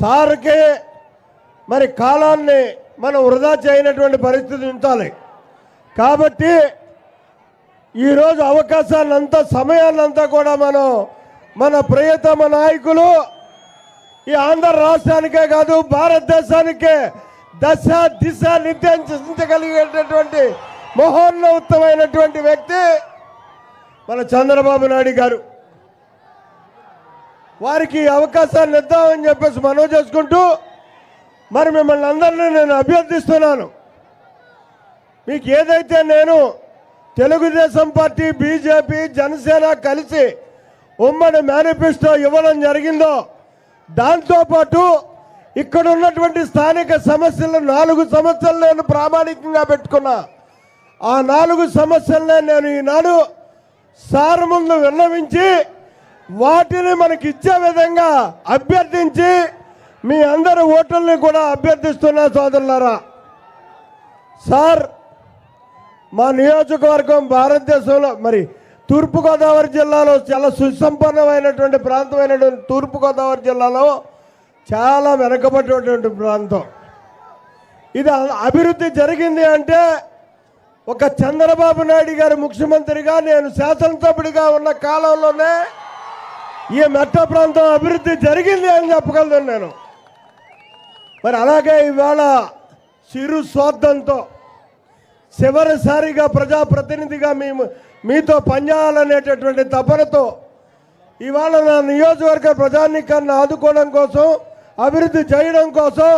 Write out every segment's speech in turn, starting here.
సార్కే సార్కి మరి కాలాన్ని మనం వృధా చేయనటువంటి పరిస్థితి ఉంచాలి. కాబట్టి ఈరోజు అవకాశాన్ని అంతా సమయాన్నంతా కూడా మనం మన ప్రియతమ నాయకులు ఈ ఆంధ్ర రాష్ట్రానికే కాదు భారతదేశానికే దశ దిశ నిర్దేశించగలిగేటటువంటి మహోన్నతమైనటువంటి వ్యక్తి మన చంద్రబాబు నాయుడు గారు. వారికి అవకాశాలు ఇద్దామని చెప్పేసి మనవి చేసుకుంటూ మరి మిమ్మల్ని అందరినీ నేను అభ్యర్థిస్తున్నాను. మీకు ఏదైతే నేను తెలుగుదేశం పార్టీ బీజేపీ జనసేన కలిసి ఉమ్మడి మేనిఫెస్టో ఇవ్వడం జరిగిందో దాంతోపాటు ఇక్కడ ఉన్నటువంటి స్థానిక సమస్యలు నాలుగు సమస్యలు నేను ప్రామాణికంగా పెట్టుకున్నా. ఆ నాలుగు సమస్యలనే నేను ఈనాడు సార్ ముందు విన్నవించి వాటిని మనకి ఇచ్చే విధంగా అభ్యర్థించి మీ అందరి ఓటర్ని కూడా అభ్యర్థిస్తున్నా సోదరులారా. సార్ మా నియోజకవర్గం భారతదేశంలో మరి తూర్పుగోదావరి జిల్లాలో చాలా సుసంపన్నమైనటువంటి ప్రాంతమైనటువంటి తూర్పుగోదావరి జిల్లాలో చాలా వెనకబడినటువంటి ప్రాంతం. ఇది అభివృద్ధి జరిగింది అంటే ఒక చంద్రబాబు నాయుడు గారు ముఖ్యమంత్రిగా నేను శాసనసభ్యుడిగా ఉన్న కాలంలోనే ఈ మెట్ట ప్రాంతం అభివృద్ధి జరిగింది అని చెప్పగలను నేను. మరి అలాగే ఇవాళ చిరు స్వార్థంతో చివరిసారిగా ప్రజాప్రతినిధిగా మేము మీతో పనిచేయాలనేటటువంటి తపనతో ఇవాళ నా నియోజకవర్గ ప్రజానికాన్ని ఆదుకోవడం కోసం అభివృద్ధి చేయడం కోసం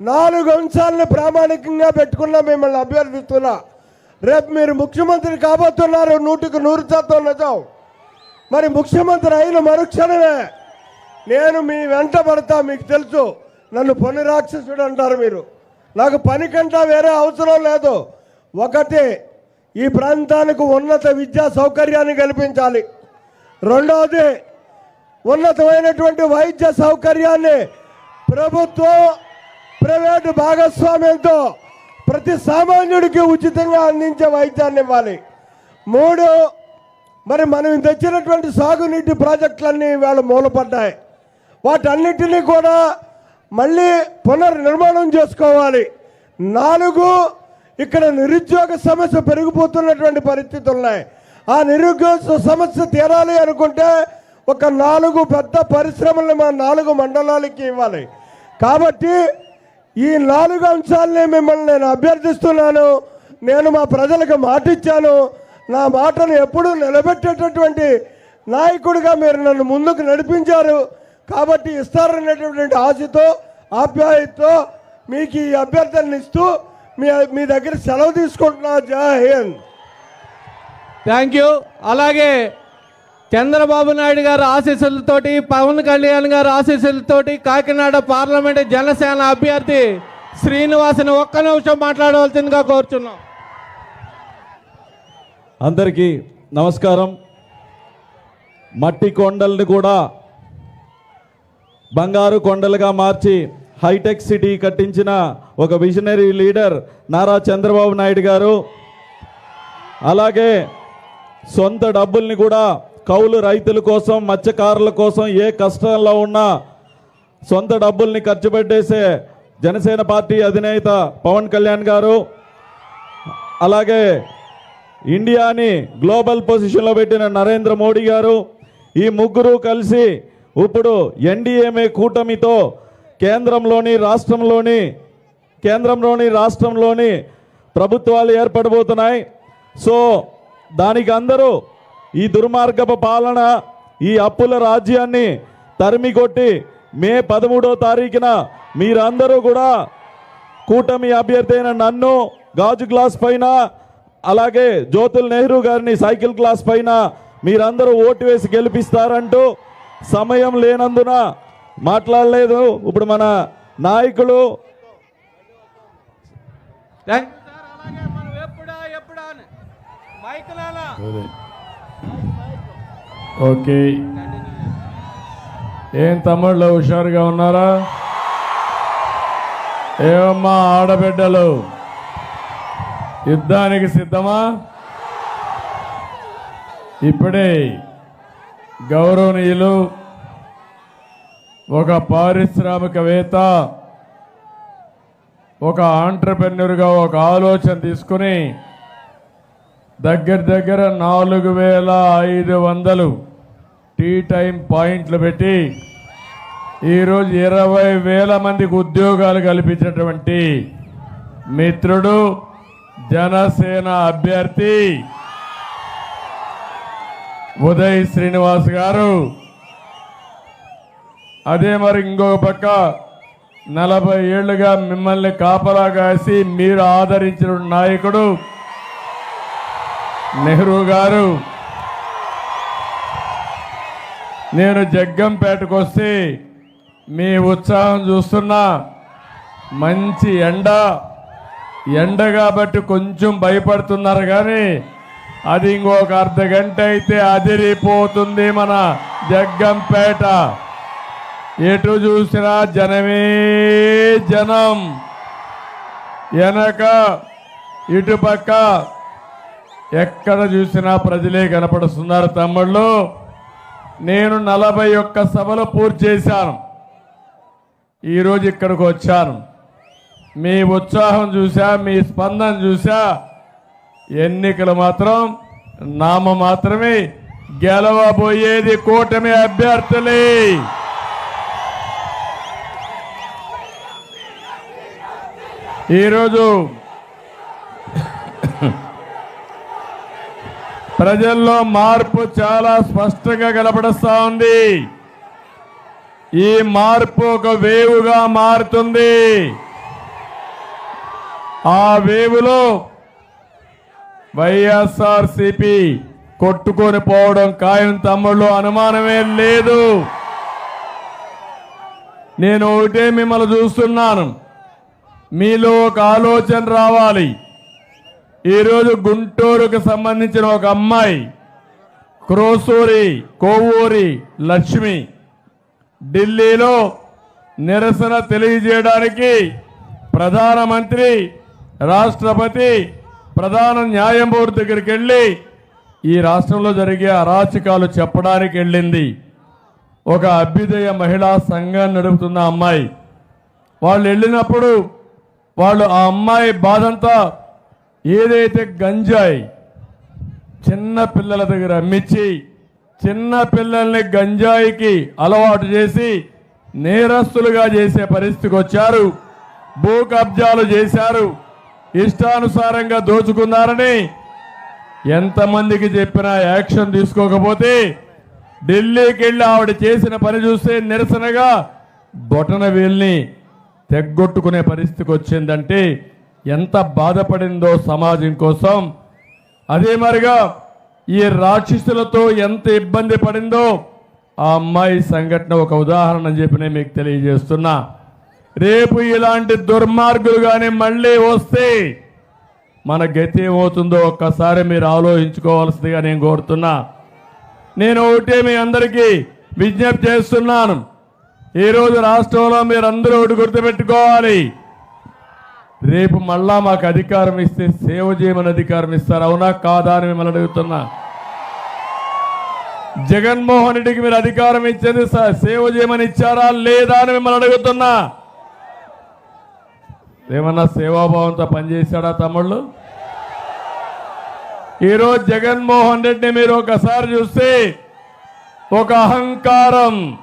నాలుగు అంశాలను ప్రామాణికంగా పెట్టుకున్నా మిమ్మల్ని అభ్యర్థిస్తున్నా. రేపు మీరు ముఖ్యమంత్రి కాబోతున్నారు నూటికి నూరు శాతం నిజం. మరి ముఖ్యమంత్రి అయిన మరుక్షణమే నేను మీ వెంట పడతా మీకు తెలుసు. నన్ను పని రాక్షసుడు అంటారు మీరు. నాకు పని కంటా వేరే అవసరం లేదు. ఒకటి ఈ ప్రాంతానికి ఉన్నత విద్యా సౌకర్యాన్ని కల్పించాలి. రెండవది ఉన్నతమైనటువంటి వైద్య సౌకర్యాన్ని ప్రభుత్వం ప్రైవేటు భాగస్వామ్యంతో ప్రతి సామాన్యుడికి ఉచితంగా అందించే వైద్యాన్ని ఇవ్వాలి. మూడు మరి మనం తెచ్చినటువంటి సాగునీటి ప్రాజెక్టులన్నీ ఇవాళ మూలపడ్డాయి. వాటన్నిటినీ కూడా మళ్ళీ పునర్నిర్మాణం చేసుకోవాలి. నాలుగు ఇక్కడ నిరుద్యోగ సమస్య పెరిగిపోతున్నటువంటి పరిస్థితులు ఉన్నాయి ఆ నిరుద్యోగ సమస్య తీరాలి అనుకుంటే ఒక నాలుగు పెద్ద పరిశ్రమలు మా నాలుగు మండలాలకి ఇవ్వాలి. కాబట్టి ఈ నాలుగు అంశాలని మిమ్మల్ని నేను అభ్యర్థిస్తున్నాను. నేను మా ప్రజలకు మాటిచ్చాను. నా మాటను ఎప్పుడూ నిలబెట్టేటటువంటి నాయకుడిగా మీరు నన్ను ముందుకు నడిపించారు కాబట్టి ఇస్తారనేటటువంటి ఆశతో ఆప్యాయతతో మీకు ఈ అభ్యర్థనని ఇస్తూ మీ మీ దగ్గర సెలవు తీసుకుంటున్నా. జై హింద్. థ్యాంక్ యూ అలాగే చంద్రబాబు నాయుడు గారు ఆశీస్సులతోటి పవన్ కళ్యాణ్ గారు ఆశీస్సులతోటి కాకినాడ పార్లమెంట్ జనసేన అభ్యర్థి శ్రీనివాసుని ఒక్క నిమిషం మాట్లాడవలసిందిగా కోరుచున్నాం. అందరికీ నమస్కారం. మట్టి కొండల్ని కూడా బంగారు కొండలుగా మార్చి హైటెక్ సిటీ కట్టించిన ఒక విజనరీ లీడర్ నారా చంద్రబాబు నాయుడు గారు. అలాగే సొంత డబ్బుల్ని కూడా కౌలు రైతుల కోసం మత్స్యకారుల కోసం ఏ కష్టంలో ఉన్నా సొంత డబ్బుల్ని ఖర్చు పెట్టేసే జనసేన పార్టీ అధినేత పవన్ కళ్యాణ్ గారు. అలాగే ఇండియాని గ్లోబల్ పొజిషన్లో పెట్టిన నరేంద్ర మోడీ గారు ఈ ముగ్గురు కలిసి ఇప్పుడు ఎన్డీఏమే కూటమితో కేంద్రంలోని రాష్ట్రంలోని కేంద్రంలోని రాష్ట్రంలోని ప్రభుత్వాలు ఏర్పడబోతున్నాయి. సో దానికి అందరూ ఈ దుర్మార్గపు పాలన ఈ అప్పుల రాజ్యాన్ని తరిమి కొట్టి మే పదమూడో తారీఖున మీరందరూ కూడా కూటమి అభ్యర్థి అయిన నన్ను గాజు గ్లాస్ పైన అలాగే జ్యోతుల్ నెహ్రూ గారిని సైకిల్ క్లాస్ పైన మీరందరూ ఓటు వేసి గెలిపిస్తారంటూ సమయం లేనందున మాట్లాడలేదు. ఇప్పుడు మన నాయకులు ఓకే. ఏం తమ్ముళ్ళు హుషారుగా ఉన్నారా? ఏమమ్మా ఆడబిడ్డలు? యుద్ధానికి సిద్ధమా? ఇప్పుడే గౌరవనీయులు ఒక పారిశ్రామికవేత్త ఒక ఆంటర్ప్రెన్యూర్గా ఒక ఆలోచన తీసుకుని దగ్గర దగ్గర నాలుగు వేల ఐదు వందలు టీ టైం పాయింట్లు పెట్టి ఈరోజు ఇరవై వేల మందికి ఉద్యోగాలు కల్పించినటువంటి మిత్రుడు జనసేన అభ్యర్థి ఉదయ్ శ్రీనివాస్ గారు. అదే మరి ఇంకొక పక్క నలభై ఏళ్ళుగా మిమ్మల్ని కాపలా కాసి మీరు ఆదరించిన నాయకుడు నెహ్రూ గారు. నేను జగ్గంపేటకు వస్తే మీ ఉత్సాహం చూస్తున్నా. మంచి ఎండ. ఎండ కాబట్టి కొంచెం భయపడుతున్నారు కానీ అది ఇంకొక అర్ధ గంట అయితే అదిరిపోతుంది మన జగ్గంపేట. ఎటు చూసినా జనమే జనం. వెనక ఇటుపక్క ఎక్కడ చూసినా ప్రజలే కనపడుస్తున్నారు తమ్ముళ్ళు. నేను నలభై ఒక్క సభలు పూర్తి చేశాను. ఈరోజు ఇక్కడికి వచ్చాను. మీ ఉత్సాహం చూసా మీ స్పందన చూసా. ఎన్నికలు మాత్రం నామ మాత్రమే గెలవబోయేది కూటమి అభ్యర్థులే. ఈరోజు ప్రజల్లో మార్పు చాలా స్పష్టంగా కనపడుస్తా ఉంది. ఈ మార్పు ఒక వేవుగా మారుతుంది. ఆ వేవులో వైఎస్ఆర్ సిపి కొట్టుకొని పోవడం ఖాయం తమ్ముళ్ళు అనుమానమే లేదు. నేను ఒకటే మిమ్మల్ని చూస్తున్నాను. మీలో ఒక ఆలోచన రావాలి. ఈరోజు గుంటూరుకు సంబంధించిన ఒక అమ్మాయి క్రోసూరి కోవూరి లక్ష్మి ఢిల్లీలో నిరసన తెలియజేయడానికి ప్రధానమంత్రి రాష్ట్రపతి ప్రధాన న్యాయమూర్తి దగ్గరికి వెళ్ళి ఈ రాష్ట్రంలో జరిగే అరాచకాలు చెప్పడానికి వెళ్ళింది. ఒక అభ్యుదయ మహిళా సంఘాన్ని నడుపుతున్న అమ్మాయి. వాళ్ళు వెళ్ళినప్పుడు వాళ్ళు ఆ అమ్మాయి బాధంతా ఏదైతే గంజాయి చిన్న పిల్లల దగ్గర అమ్మించి చిన్న పిల్లల్ని గంజాయికి అలవాటు చేసి నేరస్తులుగా చేసే పరిస్థితికి వచ్చారు. భూ కబ్జాలు చేశారు. ఇష్టానుసారంగా దోచుకున్నారని ఎంతమందికి చెప్పినా యాక్షన్ తీసుకోకపోతే ఢిల్లీకి వెళ్ళి ఆవిడ చేసిన పని చూస్తే నిరసనగా బొటన వేల్ని తెగ్గొట్టుకునే పరిస్థితికి వచ్చిందంటే ఎంత బాధపడిందో సమాజం కోసం. అదే మరిగా ఈ రాక్షసులతో ఎంత ఇబ్బంది పడిందో ఆ అమ్మాయి సంఘటన ఒక ఉదాహరణ చెప్పినే చెప్పి నేను మీకు తెలియజేస్తున్నా. రేపు ఇలాంటి దుర్మార్గులు కానీ మళ్ళీ వస్తే మన గతి ఏమవుతుందో ఒక్కసారి మీరు ఆలోచించుకోవాల్సిందిగా నేను కోరుతున్నా. నేను ఒకటే మీ అందరికీ విజ్ఞప్తి చేస్తున్నాను. ఈరోజు రాష్ట్రంలో మీరందరూ ఒకటి గుర్తుపెట్టుకోవాలి. రేపు మళ్ళా మాకు అధికారం ఇస్తే సేవ చేయమని అధికారం ఇస్తారు. అవునా కాదా అని మిమ్మల్ని అడుగుతున్నా. జగన్మోహన్ రెడ్డికి మీరు అధికారం ఇచ్చేది సేవ చేయమని ఇచ్చారా లేదా అని మిమ్మల్ని అడుగుతున్నా. ఏమన్నా సేవాభావంతో పనిచేశాడా తమ్ముళ్ళు? ఈరోజు జగన్మోహన్ రెడ్డిని మీరు ఒకసారి చూస్తే ఒక అహంకారం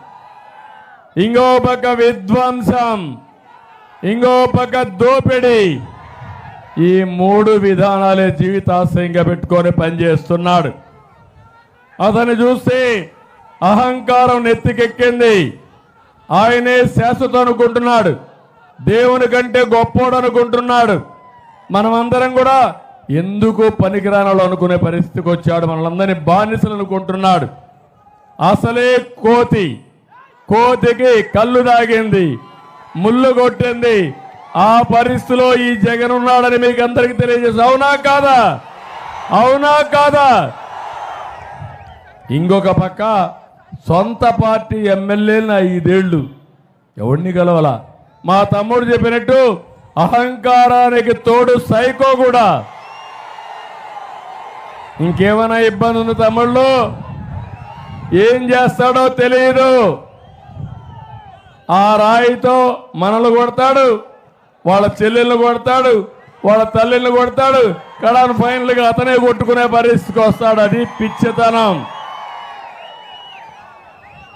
ఇంకో పక్క విధ్వంసం ఇంకో పక్క దోపిడి. ఈ మూడు విధానాలే జీవితాశ్రయంగా పెట్టుకొని పనిచేస్తున్నాడు. అతను చూస్తే అహంకారం నెత్తికెక్కింది. ఆయనే శాశ్వతం అనుకుంటున్నాడు. దేవుని కంటే గొప్పోడు అనుకుంటున్నాడు. మనమందరం కూడా ఎందుకు పనికిరానాలో అనుకునే పరిస్థితికి వచ్చాడు. మనలందరినీ బానిసలు అనుకుంటున్నాడు. అసలే కోతి. కోతికి కళ్ళు తాగింది ముళ్ళు కొట్టింది. ఆ పరిస్థితిలో ఈ జగన్ ఉన్నాడని మీకు అందరికి తెలియజేసి అవునా కాదా? అవునా కాదా? ఇంకొక పక్క సొంత పార్టీ ఎమ్మెల్యేలను ఐదేళ్ళు ఎవడిని కలవలా మా తమ్ముడు చెప్పినట్టు అహంకారానికి తోడు సైకో కూడా. ఇంకేమైనా ఇబ్బంది ఉంది తమ్ముళ్ళు? ఏం చేస్తాడో తెలియదు ఆ రాయితో మనల్ని కొడతాడు వాళ్ళ చెల్లెళ్ళు కొడతాడు వాళ్ళ తల్లిని కొడతాడు కడాను ఫైనల్గా అతనే కొట్టుకునే పరిస్థితికి వస్తాడు. అది పిచ్చితనం.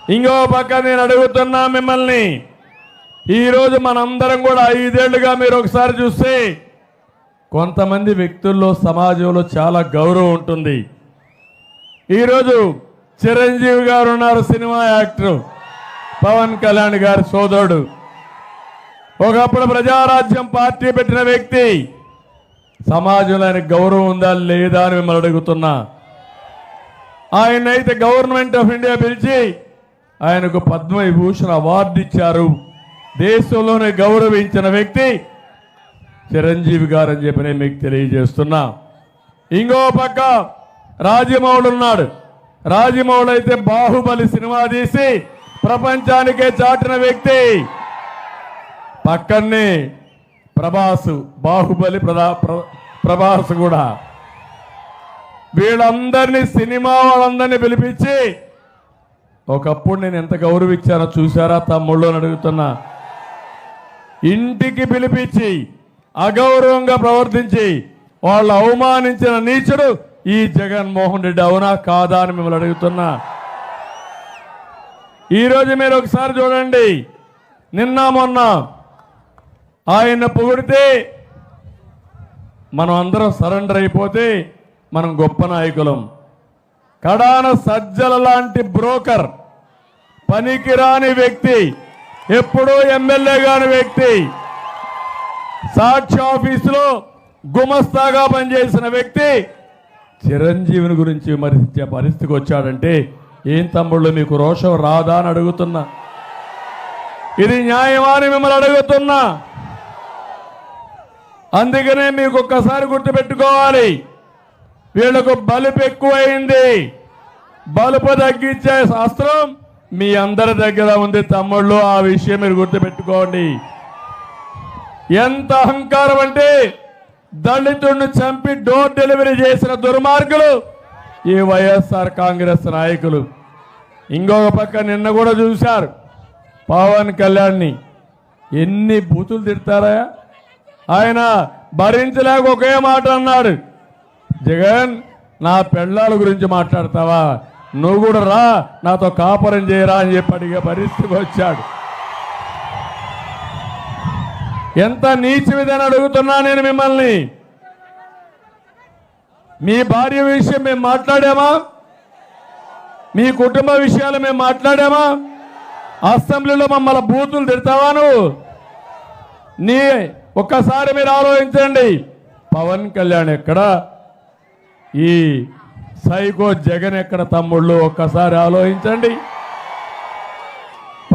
ఇంకో పక్క నేను అడుగుతున్నా మిమ్మల్ని. ఈరోజు మనందరం కూడా ఐదేళ్ళుగా మీరు ఒకసారి చూస్తే కొంతమంది వ్యక్తుల్లో సమాజంలో చాలా గౌరవం ఉంటుంది. ఈరోజు చిరంజీవి గారు ఉన్నారు సినిమా యాక్టర్. పవన్ కళ్యాణ్ గారి సోదరుడు. ఒకప్పుడు ప్రజారాజ్యం పార్టీ పెట్టిన వ్యక్తి. సమాజంలో ఆయన గౌరవం ఉందా లేదా అని మిమ్మల్ని అడుగుతున్నా. ఆయన అయితే గవర్నమెంట్ ఆఫ్ ఇండియా పిలిచి ఆయనకు పద్మవిభూషణ్ అవార్డు ఇచ్చారు. దేశంలోనే గౌరవించిన వ్యక్తి చిరంజీవి గారు అని చెప్పి నేను మీకు తెలియజేస్తున్నా. ఇంకో పక్క రాజమౌళి ఉన్నాడు. రాజమౌళి అయితే బాహుబలి సినిమా తీసి ప్రపంచానికే చాటిన వ్యక్తి. పక్కనే ప్రభాసు బాహుబలి ప్రదా ప్ర- ప్రభాస్ కూడా. వీళ్ళందరినీ సినిమా వాళ్ళందరినీ పిలిపించి ఒకప్పుడు నేను ఎంత గౌరవించానో చూసారా తమ్ముళ్ళు అని అడుగుతున్నా. ఇంటికి పిలిపించి అగౌరవంగా ప్రవర్తించి వాళ్ళు అవమానించిన నీచుడు ఈ జగన్మోహన్ రెడ్డి అవునా కాదా అని మిమ్మల్ని అడుగుతున్నా. ఈరోజు మీరు ఒకసారి చూడండి. నిన్న మొన్న ఆయన పొగిడితే మనం అందరం సరెండర్ అయిపోతే మనం గొప్ప నాయకులం. కడాన సజ్జల లాంటి బ్రోకర్ పనికిరాని వ్యక్తి ఎప్పుడూ ఎమ్మెల్యే కాని వ్యక్తి సాక్షి ఆఫీసులో గుమస్తాగా పనిచేసిన వ్యక్తి చిరంజీవిని గురించి విమర్శించే పరిస్థితికి వచ్చాడంటే ఏం తమ్ముళ్ళు మీకు రోషం రాదా అని అడుగుతున్నా. ఇది న్యాయమా అని మిమ్మల్ని అడుగుతున్నా. అందుకనే మీకు ఒక్కసారి గుర్తుపెట్టుకోవాలి. వీళ్ళకు బలుపు ఎక్కువైంది. బలుపు తగ్గించే శాస్త్రం మీ అందరి దగ్గర ఉంది తమ్ముళ్ళు ఆ విషయం మీరు గుర్తుపెట్టుకోండి. ఎంత అహంకారం అంటే దళితుడిని చంపి డోర్ డెలివరీ చేసిన దుర్మార్గులు ఈ వైఎస్ఆర్ కాంగ్రెస్ నాయకులు. ఇంకొక పక్క నిన్న కూడా చూశారు పవన్ కళ్యాణ్ని. ఎన్ని బూతులు తిడతారా? ఆయన భరించలేక ఒకే మాట అన్నాడు. జగన్ నా పెళ్ళాల గురించి మాట్లాడతావా? నువ్వు కూడా రా నాతో కాపురం చేయరా అని చెప్పి అడిగే పరిస్థితికి వచ్చాడు. ఎంత నీచమిదని అడుగుతున్నా నేను మిమ్మల్ని? మీ భార్య విషయం మేము మాట్లాడామా? మీ కుటుంబ విషయాలు మేము మాట్లాడామా? అసెంబ్లీలో మమ్మల్ని బూతులు తిడతావా నువ్వు? నీ ఒక్కసారి మీరు ఆలోచించండి. పవన్ కళ్యాణ్ ఎక్కడ? ఈ సైకో జగన్ ఎక్కడ తమ్ముళ్ళు? ఒక్కసారి ఆలోచించండి.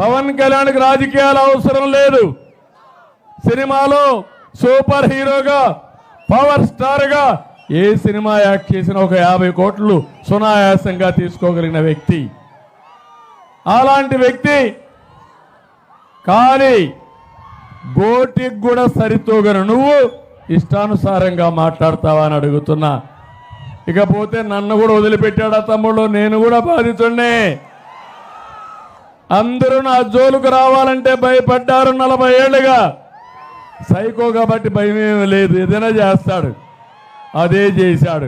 పవన్ కళ్యాణ్కి రాజకీయాలు అవసరం లేదు. సినిమాలో సూపర్ హీరోగా పవర్ స్టార్గా ఏ సినిమా యాక్ట్ చేసిన ఒక యాభై కోట్లు సునాయాసంగా తీసుకోగలిగిన వ్యక్తి. అలాంటి వ్యక్తి కానీ గోటికి కూడా సరితూగను. నువ్వు ఇష్టానుసారంగా మాట్లాడతావా అని అడుగుతున్నా. ఇకపోతే నన్ను కూడా వదిలిపెట్టాడా తమ్ముడు? నేను కూడా బాధితుండే అందరూ నా జోలుకు రావాలంటే భయపడ్డారు నలభై ఏళ్ళుగా. సైకో కాబట్టి భయం ఏమీ లేదు. ఏదైనా చేస్తాడు. అదే చేశాడు.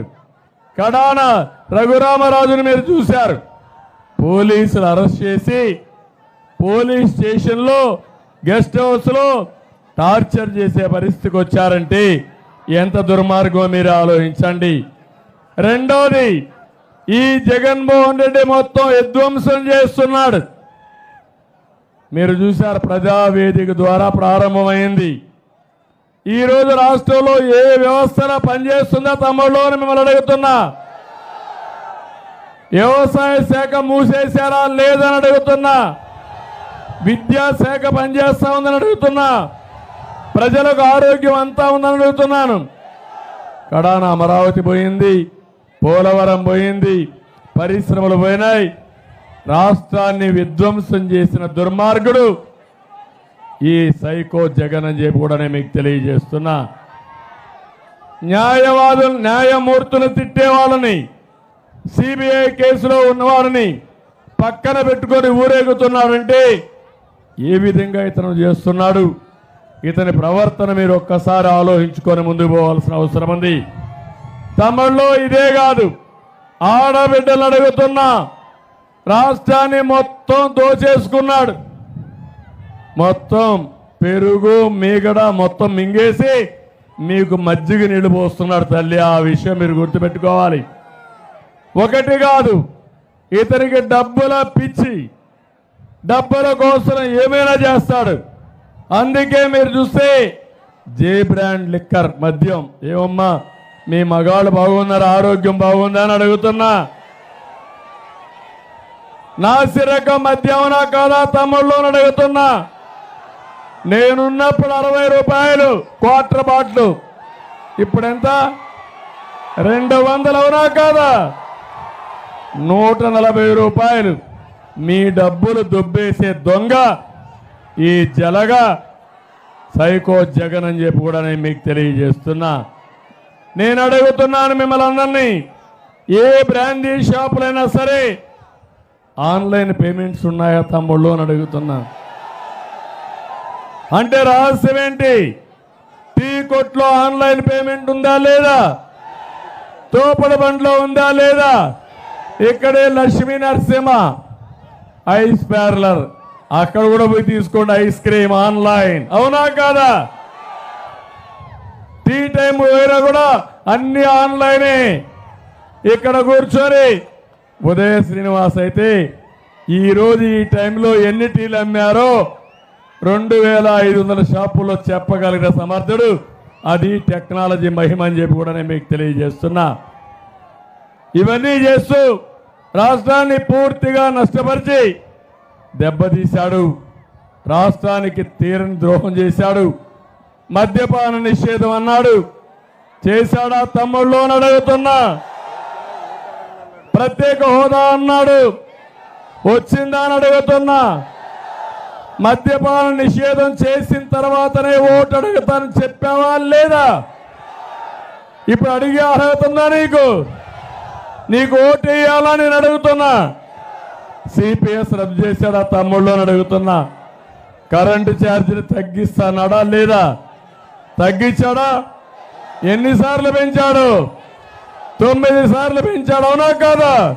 కడాన రఘురామరాజుని మీరు చూశారు. పోలీసులు అరెస్ట్ చేసి పోలీస్ స్టేషన్లో గెస్ట్ హౌస్లో టార్చర్ చేసే పరిస్థితికి వచ్చారంటే ఎంత దుర్మార్గం మీరు ఆలోచించండి. రెండోది ఈ జగన్మోహన్ రెడ్డి మొత్తం విధ్వంసం చేస్తున్నాడు. మీరు చూశారు ప్రజావేదిక ద్వారా ప్రారంభమైంది. ఈ రోజు రాష్ట్రంలో ఏ వ్యవస్థన పనిచేస్తుందో తమ్ముళ్ళు మిమ్మల్ని అడుగుతున్నా. వ్యవసాయ శాఖ మూసేశారా లేదని అడుగుతున్నా. విద్యాశాఖ పనిచేస్తా ఉందని అడుగుతున్నా. ప్రజలకు ఆరోగ్యం అంతా ఉందని అడుగుతున్నాను. కడాన అమరావతి పోయింది. పోలవరం పోయింది పరిశ్రమలు పోయినాయి రాష్ట్రాన్ని విధ్వంసం చేసిన దుర్మార్గుడు ఈ సైకో జగన్ అని చెప్పి కూడా నేను మీకు తెలియజేస్తున్నా. న్యాయవాదులు న్యాయమూర్తులు తిట్టే వాళ్ళని సిబిఐ కేసులో ఉన్నవారిని పక్కన పెట్టుకొని ఊరేగుతున్నారంటే ఏ విధంగా ఇతను చేస్తున్నాడు? ఇతని ప్రవర్తన మీరు ఒక్కసారి ఆలోచించుకొని ముందుకు పోవాల్సిన అవసరం ఉంది. తమిళ్ళో ఇదే కాదు. ఆడబిడ్డలు అడుగుతున్నా రాష్ట్రాన్ని మొత్తం దోచేసుకున్నాడు. మొత్తం పెరుగు మీగడ మొత్తం మింగేసి మీకు మజ్జిగ నీళ్ళు పోస్తున్నాడు తల్లి. ఆ విషయం మీరు గుర్తుపెట్టుకోవాలి. ఒకటి కాదు ఇతనికి డబ్బుల పిచ్చి డబ్బుల కోసం ఏమైనా చేస్తాడు. అందుకే మీరు చూస్తే జే బ్రాండ్ లిక్కర్ మద్యం. ఏమమ్మా? మీ మగాళ్ళు బాగున్నారు? ఆరోగ్యం బాగుందా అని అడుగుతున్నా. నాసిరక మద్యమనా కాదా తమ్ముళ్ళు అని అడుగుతున్నా. నేనున్నప్పుడు అరవై రూపాయలు క్వార్టర్ బాట్లు. ఇప్పుడు ఎంత రెండు వందలు అవునా కాదా? నూట నలభై రూపాయలు. మీ డబ్బులు దుబ్బేసే దొంగ ఈ జలగా సైకో జగన్ అని చెప్పి కూడా నేను మీకు తెలియజేస్తున్నా. నేను అడుగుతున్నాను మిమ్మల్ని అందరినీ. ఏ బ్రాండీ షాపులైనా సరే ఆన్లైన్ పేమెంట్స్ ఉన్నాయా తమ్ముళ్ళు అని అడుగుతున్నా. అంటే రహస్యం ఏంటి? టీ కొట్లో ఆన్లైన్ పేమెంట్ ఉందా లేదా? తోపడి బండ్లో ఉందా లేదా? ఇక్కడే లక్ష్మీ నరసింహ ఐస్ పార్లర్. అక్కడ కూడా పోయి తీసుకోండి ఐస్ క్రీమ్ ఆన్లైన్. అవునా కాదా? టీ టైం వేరే కూడా అన్ని ఆన్లైనే ఇక్కడ కూర్చొని ఉదయ శ్రీనివాస్ అయితే ఈరోజు ఈ టైంలో ఎన్ని టీలు అమ్మారో రెండు వేల ఐదు వందల షాపుల్లో చెప్పగలిగిన సమర్థుడు. అది టెక్నాలజీ మహిమ అని చెప్పి కూడా నేను మీకు తెలియజేస్తున్నా. ఇవన్నీ చేస్తూ రాష్ట్రాన్ని పూర్తిగా నష్టపరిచి దెబ్బతీశాడు. రాష్ట్రానికి తీరని ద్రోహం చేశాడు. మద్యపాన నిషేధం అన్నాడు. చేశాడా తమ్ముళ్ళు అని అడుగుతున్నా. ప్రత్యేక హోదా అన్నాడు. వచ్చిందా అని అడుగుతున్నా. మద్యపాన నిషేధం చేసిన తర్వాతనే ఓటు అడుగుతానని చెప్పావా లేదా? ఇప్పుడు అడిగే అర్హత ఉందా నీకు? నీకు ఓటు వేయాలా నేను అడుగుతున్నా. సిపిఎస్ రద్దు చేశాడా తమ్ముళ్ళు అని అడుగుతున్నా. కరెంటు ఛార్జీలు తగ్గిస్తానాడా లేదా? తగ్గించాడా? ఎన్నిసార్లు పెంచాడు? తొమ్మిది సార్లు పెంచాడు అవునా కాదా?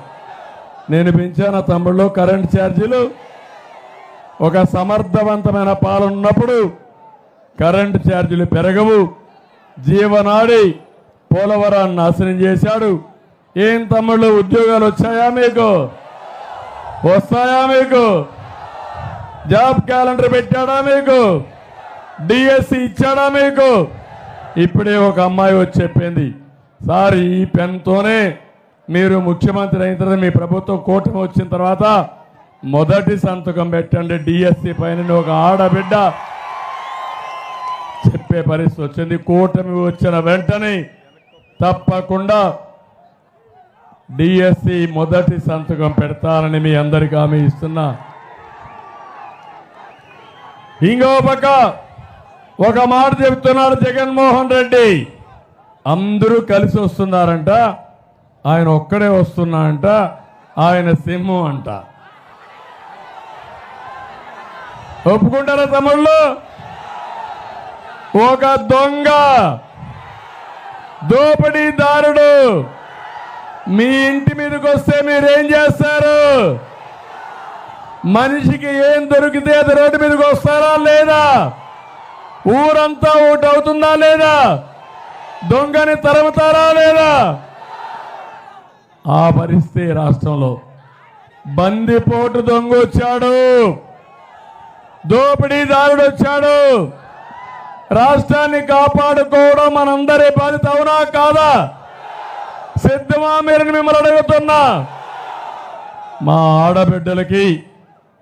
నేను పెంచాను తమ్ముళ్ళు కరెంట్ ఛార్జీలు. ఒక సమర్థవంతమైన పాలన ఉన్నప్పుడు కరెంట్ ఛార్జీలు పెరగవు. జీవనాడి పోలవరాన్ని నాశనం చేశాడు. ఏం తమ్ముళ్ళు ఉద్యోగాలు వచ్చాయా మీకు? వస్తాయా మీకు? జాబ్ క్యాలెండర్ పెట్టాడా మీకు? డిఎస్సి ఇచ్చాడా మీకు? ఇప్పుడే ఒక అమ్మాయి వచ్చి చెప్పింది. సార్ ఈ పెన్తోనే మీరు ముఖ్యమంత్రి అయిన తర్వాత మీ ప్రభుత్వం కూటమి వచ్చిన తర్వాత మొదటి సంతకం పెట్టండి డిఎస్సి పైన ఒక ఆడబిడ్డ. చెప్పే పరిస్థితి వచ్చింది. కూటమి వచ్చిన వెంటనే తప్పకుండా డిఎస్సి మొదటి సంతకం పెడతానని మీ అందరికీ హామీ ఇస్తున్నా. ఇంకో పక్క ఒక మాట చెప్తున్నాడు జగన్మోహన్ రెడ్డి. అందరూ కలిసి వస్తున్నారంట. ఆయన ఒక్కడే వస్తున్నారంట ఆయన సింహం అంట. ఒప్పుకుంటారా తమ్ముళ్ళు? ఒక దొంగ దోపిడీదారుడు. మీ ఇంటి మీదకి వస్తే మీరేం చేస్తారు? మనిషికి ఏం దొరికితే అది రోడ్డు మీదకి వస్తారా లేదా? ఊరంతా ఓటు అవుతుందా లేదా? దొంగని తరుముతారా లేదా? ఆ పరిస్థితి రాష్ట్రంలో. బందిపోటు దొంగ వచ్చాడు దోపిడీదారుడు వచ్చాడు రాష్ట్రాన్ని కాపాడుకోవడం మనందరి బాధ్యత అవునా కాదా? సిద్ధమా మీరు మిమ్మల్ని అడుగుతున్నా. మా ఆడబిడ్డలకి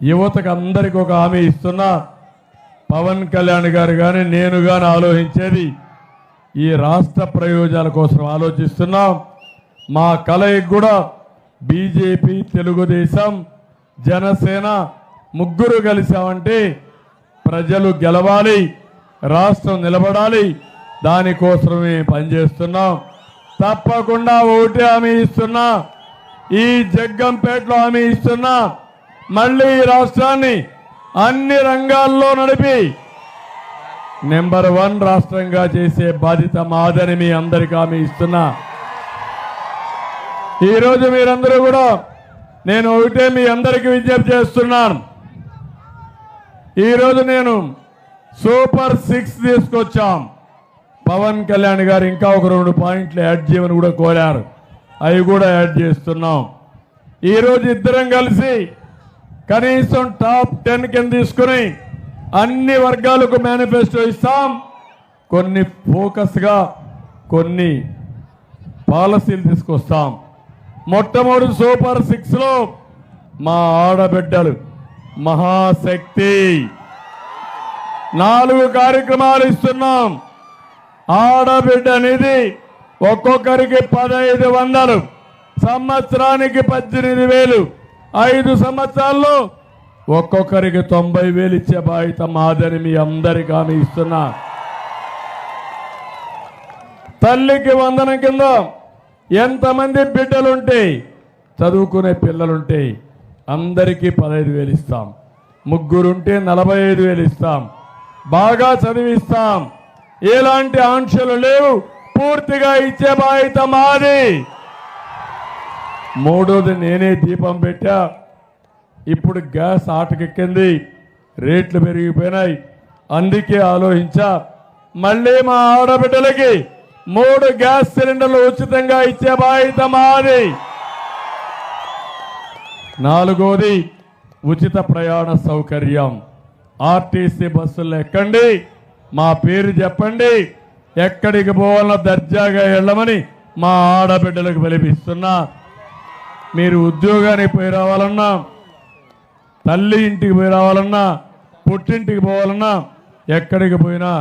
యువతకు అందరికి ఒక హామీ ఇస్తున్నా. పవన్ కళ్యాణ్ గారు కానీ నేను కానీ ఆలోచించేది ఈ రాష్ట్ర ప్రయోజనాల కోసం ఆలోచిస్తున్నాం. మా కలయికి కూడా బీజేపీ తెలుగుదేశం జనసేన ముగ్గురు కలిసామంటే ప్రజలు గెలవాలి రాష్ట్రం నిలబడాలి దానికోసమే పనిచేస్తున్నాం. తప్పకుండా ఓటు హామీ ఇస్తున్నా. ఈ జగ్గంపేటలో హామీ ఇస్తున్నా. మళ్ళీ ఈ రాష్ట్రాన్ని అన్ని రంగాల్లో నడిపి నెంబర్ వన్ రాష్ట్రంగా చేసే బాధ్యత మాదని మీ అందరికీ ఆమె ఇస్తున్నా. ఈరోజు మీరందరూ కూడా నేను ఒకటే మీ అందరికీ విజ్ఞప్తి చేస్తున్నాను. ఈరోజు నేను సూపర్ సిక్స్ తీసుకొచ్చాం. పవన్ కళ్యాణ్ గారు ఇంకా ఒక రెండు పాయింట్లు యాడ్ చేయమని కూడా కోరారు. అవి కూడా యాడ్ చేస్తున్నాం. ఈరోజు ఇద్దరం కలిసి కనీసం టాప్ టెన్ కింద తీసుకుని అన్ని వర్గాలకు మేనిఫెస్టో ఇస్తాం. కొన్ని ఫోకస్గా కొన్ని పాలసీలు తీసుకొస్తాం. మొట్టమొదటి సూపర్ సిక్స్లో మా ఆడబిడ్డలు మహాశక్తి. నాలుగు కార్యక్రమాలు ఇస్తున్నాం. ఆడబిడ్డ నిధి ఒక్కొక్కరికి పదహైదు వందలు సంవత్సరానికి పద్దెనిమిది వేలు. ఐదు సంవత్సరాల్లో ఒక్కొక్కరికి తొంభై వేలు ఇచ్చే బాధ్యత మాదని మీ అందరికీ ఆమె ఇస్తున్నా. తల్లికి వందనం కింద ఎంతమంది బిడ్డలుంటే చదువుకునే పిల్లలుంటే అందరికీ పదహైదు వేలు ఇస్తాం. ముగ్గురుంటే నలభై ఐదు వేలు ఇస్తాం. బాగా చదివిస్తాం. ఎలాంటి ఆంక్షలు లేవు. పూర్తిగా ఇచ్చే బాధ్యత మాది. మూడోది నేనే దీపం పెట్టా. ఇప్పుడు గ్యాస్ ఆటకెక్కింది. రేట్లు పెరిగిపోయినాయి. అందుకే ఆలోచించా. మళ్ళీ మా ఆడబిడ్డలకి మూడు గ్యాస్ సిలిండర్లు ఉచితంగా ఇచ్చే బాధ్యత మాది. నాలుగోది ఉచిత ప్రయాణ సౌకర్యం. ఆర్టీసీ బస్సులు ఎక్కండి. మా పేరు చెప్పండి. ఎక్కడికి పోవాలన్నా దర్జాగా వెళ్ళమని మా ఆడబిడ్డలకు పిలిపిస్తున్నా మీరు ఉద్యోగానికి పోయి రావాలన్నా తల్లి ఇంటికి పోయి రావాలన్నా పుట్టింటికి పోవాలన్నా ఎక్కడికి పోయినా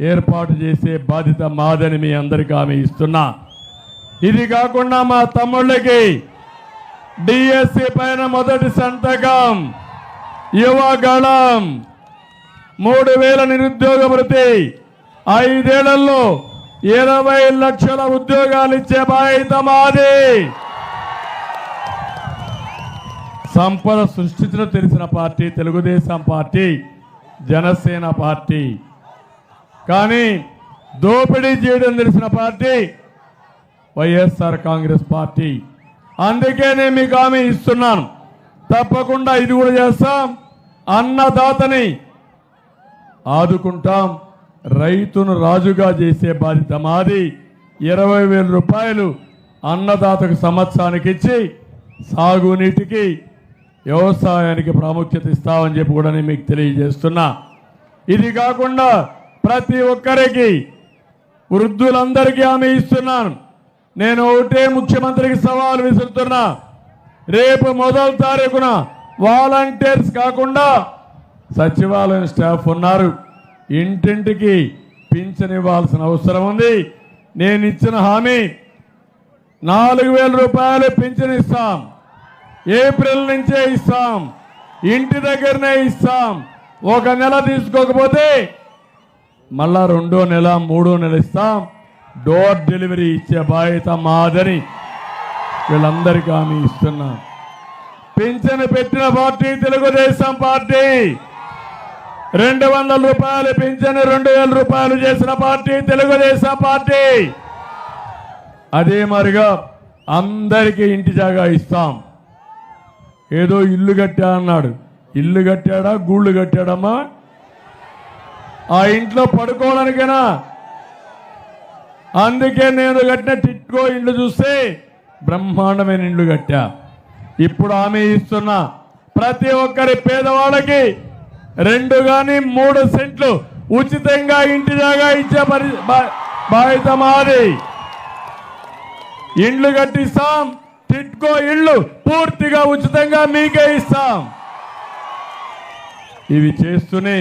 ఏర్పాటు చేసే బాధ్యత మాదని మీ అందరికీ ఆమె ఇస్తున్నా. ఇది కాకుండా మా తమ్ముళ్ళకి డిఎస్సి పైన మొదటి సంతకం యువగళం మూడు వేల నిరుద్యోగ భృతి ఐదేళ్ళలో ఇరవై లక్షల ఉద్యోగాలు ఇచ్చే బాధ్యత మాది. సంపద సృష్టించడం తెలిసిన party Telugu Desam party Janasena party. కానీ దోపిడీ చేయడం తెలిసిన పార్టీ వైఎస్ఆర్ కాంగ్రెస్ పార్టీ. అందుకే నేను మీకు హామీ ఇస్తున్నాను. తప్పకుండా ఇది కూడా చేస్తాం. అన్నదాతని ఆదుకుంటాం. రైతును రాజుగా చేసే బాధ్యత మాది. ఇరవై వేల రూపాయలు అన్నదాతకు సంవత్సరానికి ఇచ్చి సాగునీటికి వ్యవసాయానికి ప్రాముఖ్యత ఇస్తామని చెప్పి కూడా నేను మీకు తెలియజేస్తున్నా. ఇది కాకుండా ప్రతి ఒక్కరికి వృద్ధులందరికీ హామీ ఇస్తున్నాను. నేను ఒకటే ముఖ్యమంత్రికి సవాల్ విసురుతున్నా. రేపు మొదటి తారీఖున వాలంటీర్స్ కాకుండా సచివాలయం స్టాఫ్ ఉన్నారు. ఇంటింటికి పింఛన్ ఇవ్వాల్సిన అవసరం ఉంది. నేను ఇచ్చిన హామీ నాలుగు వేల రూపాయలు పింఛన్ ఇస్తాం. ఏప్రిల్ నుంచే ఇస్తాం. ఇంటి దగ్గరనే ఇస్తాం. ఒక నెల తీసుకోకపోతే మళ్ళా రెండో నెల మూడో నెల ఇస్తాం. డోర్ డెలివరీ ఇచ్చే బాధ్యత మాదని వీళ్ళందరికీ హామీ ఇస్తున్నా. పింఛను పెట్టిన పార్టీ తెలుగుదేశం పార్టీ. రెండు వందల రూపాయలు పింఛను రెండు వేల రూపాయలు చేసిన పార్టీ తెలుగుదేశం పార్టీ. అదే మరిగా అందరికీ ఇంటి జాగా ఇస్తాం. ఏదో ఇల్లు కట్టా అన్నాడు. ఇల్లు కట్టాడా? గూళ్ళు కట్టాడమ్మా? ఆ ఇంట్లో పడుకోవడానికేనా? అందుకే నేను కట్టిన టిట్కో ఇండ్లు చూస్తే బ్రహ్మాండమైన ఇండ్లు కట్టా. ఇప్పుడు ఆమె ఇస్తున్నా ప్రతి ఒక్కరి పేదవాళ్ళకి రెండు గాని మూడు సెంట్లు ఉచితంగా ఇంటి జాగా ఇచ్చే పరి బా- బాధ్యత మాది. ఇండ్లు కట్టిస్తాం టిట్కో ఇళ్ళు పూర్తిగా ఉచితంగా మీకే ఇస్తాం. ఇవి చేస్తూనే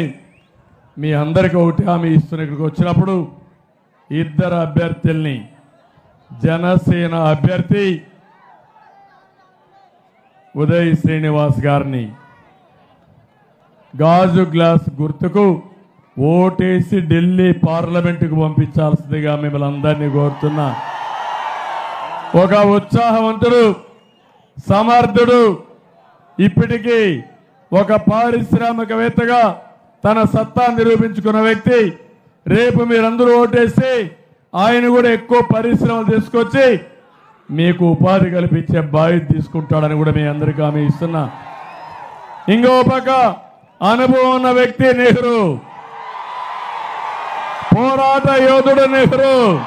మీ అందరికి ఒకటి హామీ ఇస్తున్న ఇక్కడికి వచ్చినప్పుడు ఇద్దరు అభ్యర్థుల్ని జనసేన అభ్యర్థి ఉదయ్ శ్రీనివాస్ గారిని గాజు గ్లాస్ గుర్తుకు ఓటేసి ఢిల్లీ పార్లమెంటుకు పంపించాల్సిందిగా మిమ్మల్ని అందరినీ కోరుతున్నా. ఒక ఉత్సాహవంతుడు సమర్థుడు ఇప్పటికీ ఒక పారిశ్రామికవేత్తగా తన సత్తా నిరూపించుకున్న వ్యక్తి. రేపు మీరందరూ ఓటేసి ఆయన కూడా ఎక్కువ పరిశ్రమలు తీసుకొచ్చి మీకు ఉపాధి కల్పించే బాధ్యత తీసుకుంటాడని కూడా మీ అందరికీ ఆమె ఇస్తున్నా. ఇంకో పక్క అనుభవం ఉన్న వ్యక్తి నెహ్రూ. పోరాట యోధుడు నెహ్రూ.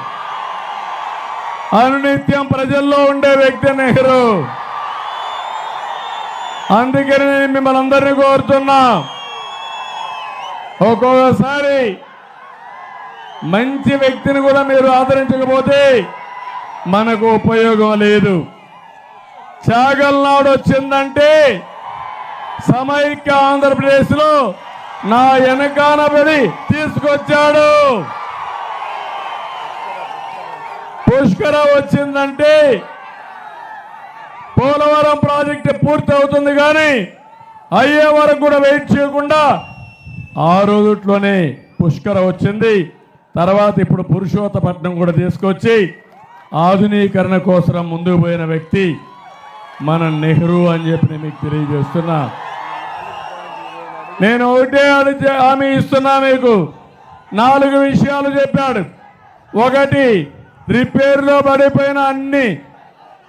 అనునిత్యం ప్రజల్లో ఉండే వ్యక్తి నెహ్రూ. అందుకని నేను మిమ్మల్ని అందరినీ కోరుతున్నా. ఒక్కొక్కసారి మంచి వ్యక్తిని కూడా మీరు ఆదరించకపోతే మనకు ఉపయోగం లేదు. చాగల్నాడు వచ్చిందంటే సమైక్య ఆంధ్రప్రదేశ్లో నా వెనకానబడి తీసుకొచ్చాడు. పుష్కర వచ్చిందంటే పోలవరం ప్రాజెక్టు పూర్తి అవుతుంది కానీ అయ్యే వరకు కూడా వెయిట్ చేయకుండా ఆ రోజుట్లోనే పుష్కర వచ్చింది. తర్వాత ఇప్పుడు పురుషోత్తపట్నం కూడా తీసుకొచ్చి ఆధునీకరణ కోసం ముందుకు పోయిన వ్యక్తి మన నెహ్రూ అని చెప్పి నేను మీకు తెలియజేస్తున్నా. నేను ఒకటే హామీ ఇస్తున్నా మీకు. నాలుగు విషయాలు చెప్పాడు. ఒకటి రిపేర్లో పడిపోయిన అన్ని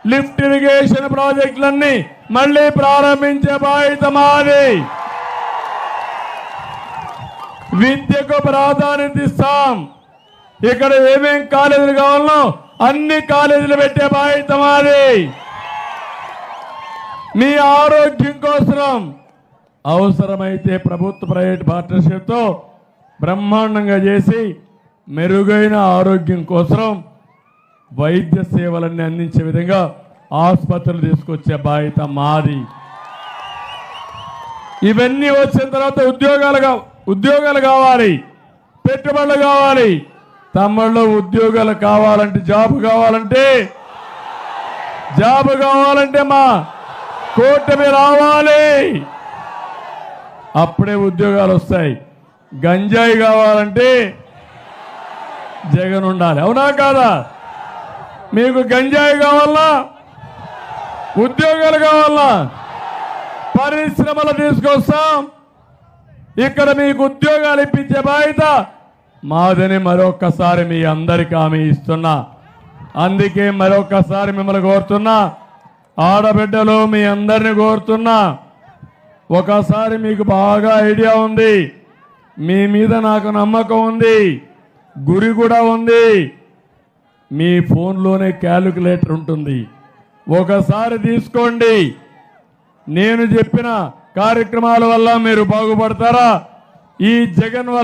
లిఫ్ట్ ఇరిగేషన్ ప్రాజెక్టులన్నీ మళ్ళీ ప్రారంభించే బాధ్యత మాది. విద్యకు ప్రాధాన్యత ఇస్తాం. ఇక్కడ ఏమేం కాలేజీలు కావాలనో అన్ని కాలేజీలు పెట్టే బాధ్యత మాది. మీ ఆరోగ్యం కోసం అవసరమైతే ప్రభుత్వ ప్రైవేట్ పార్ట్నర్షిప్తో బ్రహ్మాండంగా చేసి మెరుగైన ఆరోగ్యం కోసం వైద్య సేవలన్నీ అందించే విధంగా ఆసుపత్రులు తీసుకొచ్చే బాధ్యత మాది. ఇవన్నీ వచ్చిన తర్వాత ఉద్యోగాలు ఉద్యోగాలు కావాలి. పెట్టుబడులు కావాలి. తమ్ముళ్ళు ఉద్యోగాలు కావాలంటే జాబ్ కావాలంటే జాబ్ కావాలంటే మా కూటమి రావాలి. అప్పుడే ఉద్యోగాలు వస్తాయి. గంజాయి కావాలంటే జగన్ ఉండాలి. అవునా కాదా? మీకు గంజాయి కావాలా? ఉద్యోగాలు కావాలా? పరిశ్రమలు తీసుకొస్తాం. ఇక్కడ మీకు ఉద్యోగాలు ఇప్పించే బాధ్యత మాదని మరొక్కసారి మీ అందరికి హామీ ఇస్తున్నా. అందుకే మరొక్కసారి మిమ్మల్ని కోరుతున్నా. ఆడబిడ్డలు మీ అందరిని కోరుతున్నా. ఒకసారి మీకు బాగా ఐడియా ఉంది. మీ మీద నాకు నమ్మకం ఉంది. గురి కూడా ఉంది. మీ ఫోన్లోనే క్యాలిక్యులేటర్ ఉంటుంది. ఒకసారి తీసుకోండి. నేను చెప్పిన కార్యక్రమాల వల్ల మీరు బాగుపడతారా? ఈ జగన్ వల్ల